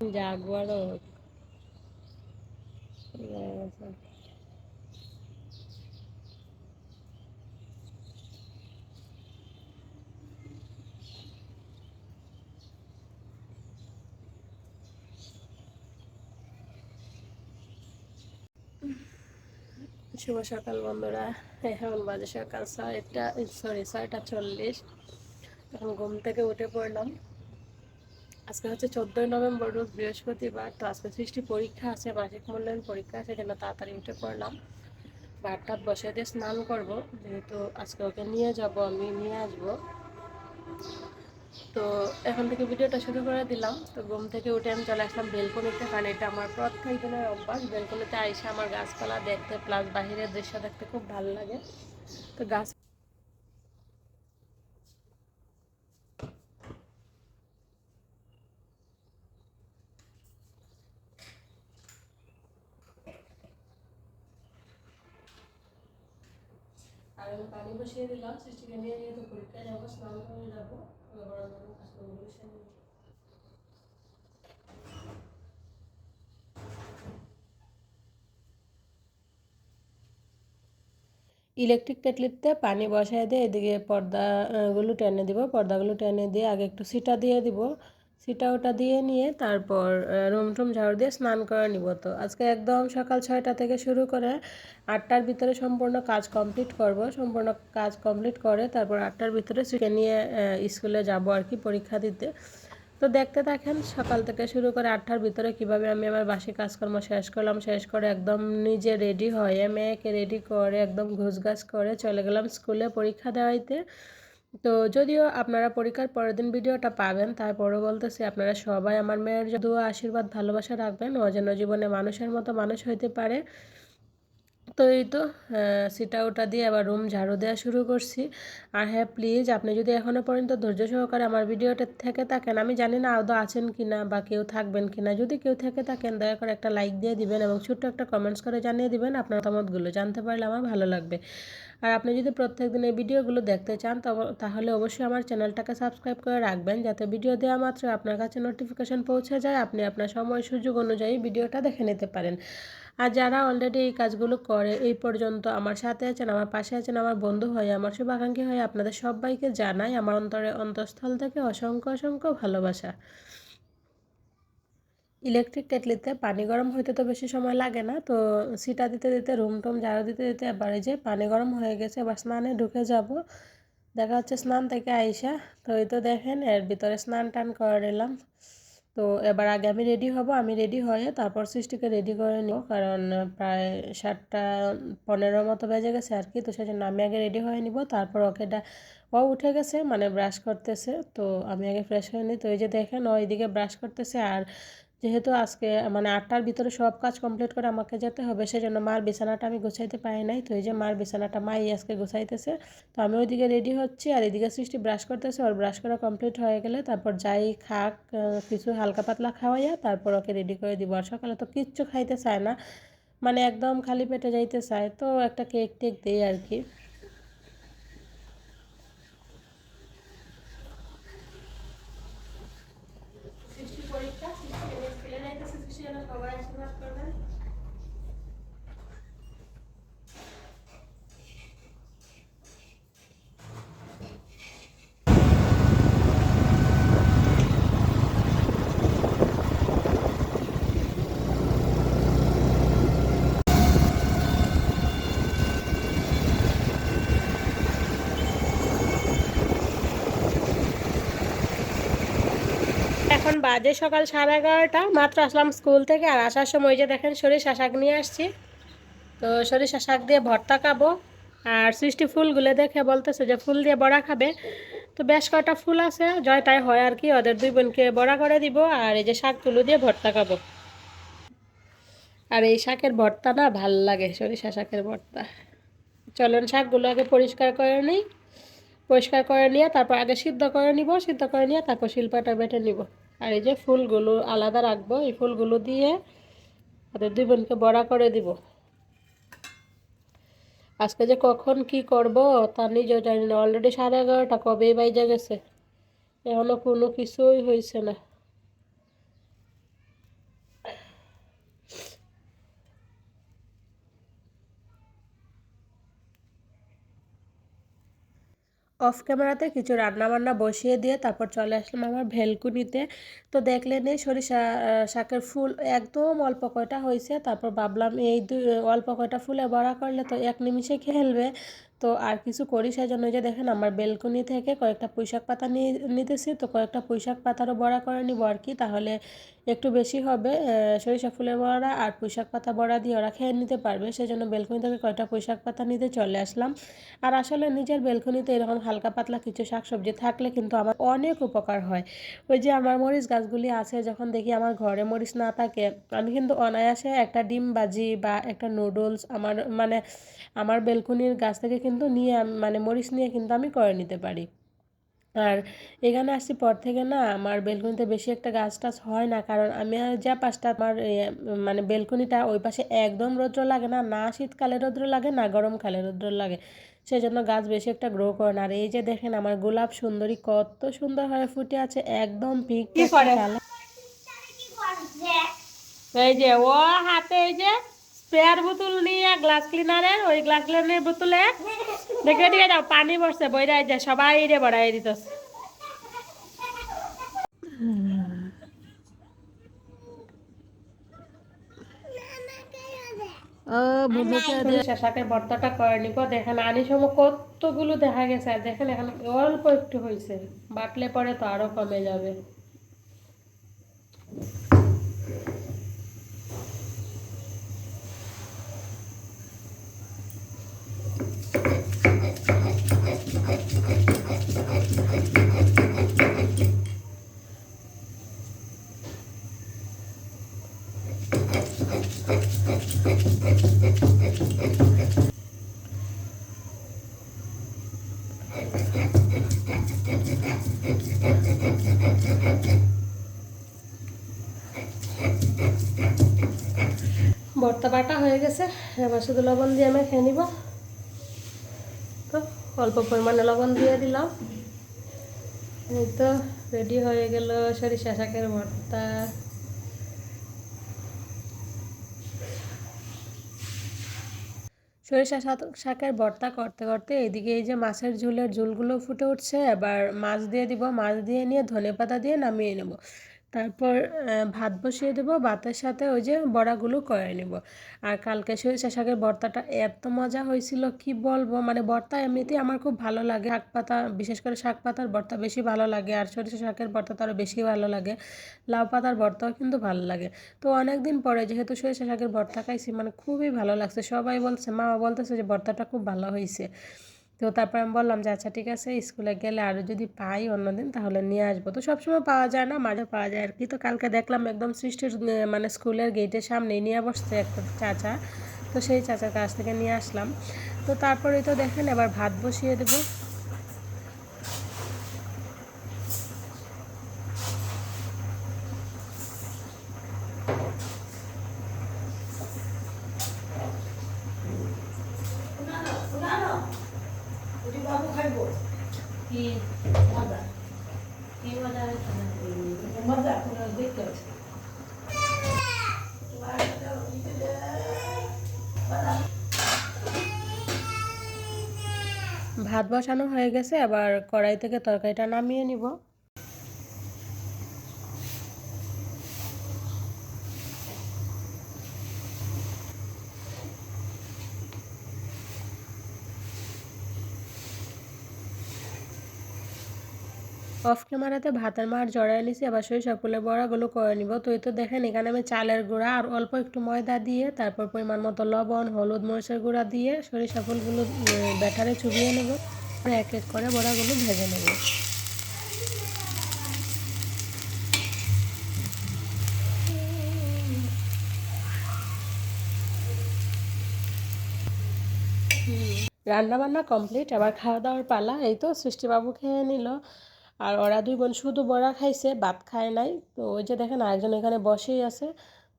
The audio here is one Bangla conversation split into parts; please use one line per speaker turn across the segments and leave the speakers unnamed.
জাগুয়ারও শুভ সকাল বন্ধুরা। এখন বাজে সকাল ছয়টা সরি ছয়টা চল্লিশ। এখন ঘুম থেকে উঠে পড়লাম। আজকে হচ্ছে চোদ্দোই নভেম্বর, রোজ বৃহস্পতিবার। তো আজকে সৃষ্টি পরীক্ষা আছে মাসিক মূল্যায়ন পরীক্ষা আছে জন্য তাড়াতাড়ি উঠে পড়লাম। ভাত টাত বসে দিয়ে স্নান করব, যেহেতু আজকে ওকে নিয়ে যাব, আমি নিয়ে আসব। তো এখন থেকে ভিডিওটা শুরু করে দিলাম। তো ঘুম থেকে উঠে আমি চলে আসলাম বেলকনিতে, কারণ এটা আমার প্রত্যেক দিনের অভ্যাস। বেলকনিতে আইসে আমার গাছপালা দেখতে প্লাস বাহিরের দৃশ্য দেখতে খুব ভালো লাগে। তো গাছ আর পানি বসিয়ে দিলাম, সৃষ্টিকে নিয়ে যাব, স্নান করে। ইলেকট্রিক কেটলিতে পানি বসায় দিয়ে এদিকে পর্দাগুলো টেনে দিব, পর্দাগুলো টেনে দিয়ে আগে একটু সিটা দিয়ে দিব সিটা ওটা দিয়ে নিয়ে তারপর রুম টুম ঝাড়ু দিয়ে স্নান করে নিব। তো আজকে একদম সকাল ছয়টা থেকে শুরু করে আটটার ভিতরে সম্পূর্ণ কাজ কমপ্লিট করব। সম্পূর্ণ কাজ কমপ্লিট করে তারপর আটটার ভিতরে শিখে নিয়ে স্কুলে যাব আর কি পরীক্ষা দিতে। তো দেখতে থাকেন, সকাল থেকে শুরু করে আটটার ভিতরে কীভাবে আমি আমার বাসি কাজকর্ম শেষ করলাম, শেষ করে একদম নিজে রেডি হয়ে। মেয়েকে রেডি করে, একদম ঘুষঘাস করে চলে গেলাম স্কুলে পরীক্ষা দেওয়াইতে। তো যদিও আপনারা পরীক্ষার পরের দিন ভিডিওটা পাবেন, তারপরও বলতেছি আপনারা সবাই আমার মেয়ের দোয়া, আশীর্বাদ, ভালোবাসা রাখবেন। ও যেন জীবনে মানুষের মতো মানুষ হইতে পারে। তো এই তো সিটা ওটা দিয়ে আবার রুম ঝাড়ু দেওয়া শুরু করছি। আর হ্যাঁ প্লিজ আপনি যদি এখনও পর্যন্ত ধৈর্য সহকারে আমার ভিডিওটা থেকে থাকেন, আমি জানি না আদৌ আছেন কি না বা কেউ থাকবেন কি না যদি কেউ থেকে থাকেন, দয়া করে একটা লাইক দিয়ে দিবেন এবং ছোট্ট একটা কমেন্টস করে জানিয়ে দিবেন, আপনার মতামতগুলো জানতে পারলে আমার ভালো লাগবে। আর আপনি যদি প্রত্যেক দিনের ভিডিওগুলো দেখতে চান তাহলে অবশ্যই আমার চ্যানেলটাকে সাবস্ক্রাইব করে রাখবেন, যাতে ভিডিও দেওয়া মাত্র আপনার কাছে নোটিফিকেশান পৌঁছে যায়, আপনি আপনার সময় সুযোগ অনুযায়ী ভিডিওটা দেখে নিতে পারেন। আর যারা অলরেডি এই কাজগুলো করে, এই পর্যন্ত আমার সাথে আছেন, আমার পাশে আছেন আমার বন্ধু হয়ে, আমার শুভাকাঙ্ক্ষী হয়ে, আপনাদের সবাইকে জানাই আমার অন্তরে অন্তঃস্থল থেকে অসংখ্য অসংখ্য ভালোবাসা। ইলেকট্রিক কেটলিতে পানি গরম হইতে তো বেশি সময় লাগে না, তো সিটা দিতে দিতে, রুম টুম ঝাড়ু দিতে দিতে এবারে যে পানি গরম হয়ে গেছে, এবার স্নানে ঢুকে যাব। দেখা হচ্ছে স্নান থেকে আইসা, তো এই তো দেখেন এর ভিতরে স্নান টান করে নিলাম। তো এবার আগে আমি রেডি হব, আমি রেডি হয়ে তারপর সৃষ্টিকে রেডি করে নিব, কারণ প্রায় সাতটা পনেরো মতো বেজে গেছে আর কি, তো সেজন্য আমি আগে রেডি হয়ে নিব, তারপর ওকে ও উঠে গেছে মানে ব্রাশ করতেছে, তো আমি আগে ফ্রেশ হয়ে নিই। তো এই যে দেখেন ও এইদিকে ব্রাশ করতেছে, আর যেহেতু আজকে মানে আটটার ভিতরে সব কাজ কমপ্লিট করে আমাকে যেতে হবে, সেজন্য মার বিছানাটা আমি গুছাইতে পারি নাই। তো এই যে মার বিছানাটা মাই আজকে গুছাইতেছে। তো আমি ওইদিকে রেডি হচ্ছি আর এদিকে সৃষ্টি ব্রাশ করতেছে, ওর ব্রাশ করা কমপ্লিট হয়ে গেলে তারপর যাই খাক কিছু হালকা পাতলা খাওয়াইয়া তারপর ওকে রেডি করে দিব। আর সকালে তো কিচ্ছু খাইতে চায় না মানে একদম খালি পেটে যাইতে চায়। তো একটা কেক টেক দিই আর কি। বাজে সকাল সাড়ে এগারোটা, মাত্র আসলাম স্কুল থেকে আর আসার সময় যে দেখেন সরিষা শাক নিয়ে আসছি। তো সরিষা শাক দিয়ে ভর্তা খাব আর সৃষ্টি ফুলগুলো দেখে বলতেছে যে ফুল দিয়ে বড়া খাবে। তো বেশ কটা ফুল আছে জয় তাই হয় আর কি, ওদের দুই বোনকে বড়া করে দিব আর এই যে শাক তুলো দিয়ে ভর্তা খাব। আর এই শাকের ভর্তা না ভালো লাগে, সরিষা শাকের ভর্তা। চলেন শাকগুলো আগে পরিষ্কার করে নিই। পরিষ্কার করে নিয়ে তারপর আগে সিদ্ধ করে নিব, সিদ্ধ করে নিয়ে তারপর শিল্পাটা বেটে নিব। আর এই যে ফুলগুলো আলাদা রাখব, এই ফুলগুলো দিয়ে ওদের দুই বোনকে বড়া করে দিব। আজকে যে কখন কি করব তা নিজেও জানি না অলরেডি সাড়ে এগারোটা কবেই বাইজা গেছে। এখনও কোনো কিছুই হয়েছে না। অফ ক্যামেরাতে কিছু রান্না বান্না বসিয়ে দিয়ে তারপর চলে আসলাম আমার ভেলকুনিতে। তো দেখলেন এই সরিষা শাকের ফুল একদম অল্প কয়টা হয়েছে, তারপর ভাবলাম এই অল্প কয়টা ফুলে বড়া করলে তো এক নিমিষে খেলবে তো আর কিছু করি সেজন্য যে দেখেন আমার বেলকুনি থেকে কয়েকটা পুঁইশাক পাতা নিয়ে নিতেছি, তো কয়েকটা পুঁইশাক পাতারও বড়া করে নিব আর কি, তাহলে একটু বেশি হবে সরিষা ফুলের বড়া আর পুঁইশাক পাতা বড়া দিয়ে ওরা খেয়ে নিতে পারবে, সেজন্য বেলকুনি থেকে কয়েকটা পুঁইশাক পাতা নিতে চলে আসলাম। আর আসলে নিজের বেলকনিতে এরকম হালকা পাতলা কিছু শাকসবজি থাকলে কিন্তু আমার অনেক উপকার হয়। ওই যে আমার মরিচ গাছগুলি আছে, যখন দেখি আমার ঘরে মরিচ না থাকে, আমি কিন্তু অনায়াসে একটা ডিম ভাজি বা একটা নুডলস আমার মানে আমার বেলকনির গাছ থেকে কিন্তু নিয়ে মানে মরিচ নিয়ে কিন্তু আমি করে নিতে পারি। আর এখানে আসছি পর থেকে না আমার বেলকনিতে বেশি একটা গাছ টাছ হয় না। কারণ আমি আর যা পাশটা আমার মানে বেলকনিটা ওই পাশে একদম রৌদ্র লাগে না না শীতকালে রৌদ্র লাগে না গরমকালে রৌদ্র লাগে। সেই জন্য গাছ বেশি একটা গ্রো করে না। আর এই যে দেখেন আমার গোলাপ সুন্দরী কত সুন্দর হয়ে ফুটে আছে একদম পিঙ্ক এই যে ও হাতে এই যে স্প্রেয়ার বোতল নিয়ে গ্লাস ক্লিনারের ওই গ্লাস ক্লিনারের বোতলে দেখে দিয়ে যাও পানি বসছে বইরা যে সবাই রে বড়াই দিতেছে।
ও
ভর্তাটা করে নিব। দেখেন আনিসম কতগুলো দেখা গেছে। আর দেখেন এখন অল্প একটু হয়েছে বাটলে পরে তো আরও কমে যাবে। ভর্তা বাটা হয়ে গেছে। এবার শুধু লবণ দিয়ে আমি খেয়ে নিব। তো অল্প পরিমাণে লবণ দিয়ে দিলাম। এই তো রেডি হয়ে গেল সরিষা শাকের ভর্তা। সরিষা শাক- শাকের ভর্তা করতে করতে এদিকে এই যে মাছের ঝোলের ঝুলগুলো ফুটে উঠছে, এবার মাছ দিয়ে দিব। মাছ দিয়ে নিয়ে ধনেপাতা দিয়ে নামিয়ে নেব। তারপর ভাত বসিয়ে দেবো, ভাতের সাথে ওই যে বড়াগুলো করে নেব। আর কালকে সরিষা শাকের ভর্তাটা এত মজা হয়েছিল, কি বলব? মানে ভর্তা এমনিতেই আমার খুব ভালো লাগে। শাক পাতা, বিশেষ করে শাক পাতার ভর্তা বেশি ভালো লাগে, আর সরিষা শাকের ভর্তা তো আরও বেশি ভালো লাগে। লাউ পাতার ভর্তাও কিন্তু ভালো লাগে। তো অনেক দিন পরে যেহেতু সরিষা শাকের ভর্তা খাইছি মানে খুবই ভালো লাগছে। সবাই বলছে মা বলতেছে যে ভর্তাটা খুব ভালো হয়েছে তো তারপর আমি বললাম যে আচ্ছা ঠিক আছে, স্কুলে গেলে আরও যদি পাই অন্যদিন, তাহলে নিয়ে আসব। তো সবসময় পাওয়া যায় না, মাঝে পাওয়া যায় আর কি তো কালকে দেখলাম একদম সৃষ্টির মানে স্কুলের গেটের সামনেই নিয়ে বসছে একটা চাচা। তো সেই চাচার কাছ থেকে নিয়ে আসলাম। তো তারপরে তো দেখেন, এবার ভাত বসিয়ে দেবো। কি মজা কি মজা হয়েছে মজা দেখতে ভাত বসানো হয়ে গেছে আবার কড়াই থেকে তরকারিটা নামিয়ে নিব। অফ ক্যামেরাতে ভাতের মার জড়াই নিছি আবার সরিষা ফুলের বড়াগুলো করে নিব। তো এই তো দেখেন, এখানে আমি চালের গুঁড়া আর অল্প একটু ময়দা দিয়ে, তারপর পরিমাণ মতো লবণ, হলুদ মরিচের গুঁড়া দিয়ে সরিষা ফুলগুলো ব্যাটারে চুবিয়ে নেব। তারপরে এক এক করে বড়াগুলো ভেজে নেব। রান্না বান্না কমপ্লিট আবার খাওয়া দাওয়ার পালা। এই তো সৃষ্টিবাবু খেয়ে নিল। আর ওরা দুই বোন শুধু বড়া খাইছে, ভাত খায় নাই। তো ওই যে দেখেন আরেকজন এখানে বসেই আছে।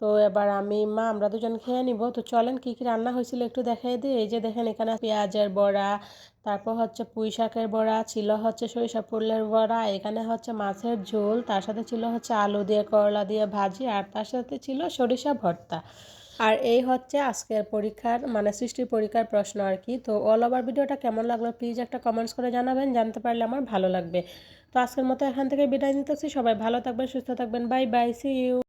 তো এবার আমি, মা, আমরা দুজন খেয়ে নিব। তো চলেন কী কী রান্না হয়েছিল একটু দেখাই দিই। এই যে দেখেন এখানে পেঁয়াজের বড়া, তারপর হচ্ছে পুঁই শাকের বড়া, ছিল হচ্ছে সরিষা ফুলের বড়া, এখানে হচ্ছে মাছের ঝোল, তার সাথে ছিল হচ্ছে আলু দিয়ে, করলা দিয়ে ভাজি, আর তার সাথে ছিল সরিষা ভর্তা। আর এই হচ্ছে আজকের পরীক্ষার মানে সৃষ্টির পরীক্ষার প্রশ্ন আর কি। তো অল ওভার ভিডিওটা কেমন লাগল প্লিজ একটা কমেন্টস করে জানাবেন, জানতে পারলে আমার ভালো লাগবে। তো আজকের মতো এখান থেকে বিদায় নিতেছি। সবাই ভালো থাকবেন, সুস্থ থাকবেন। Bye bye C you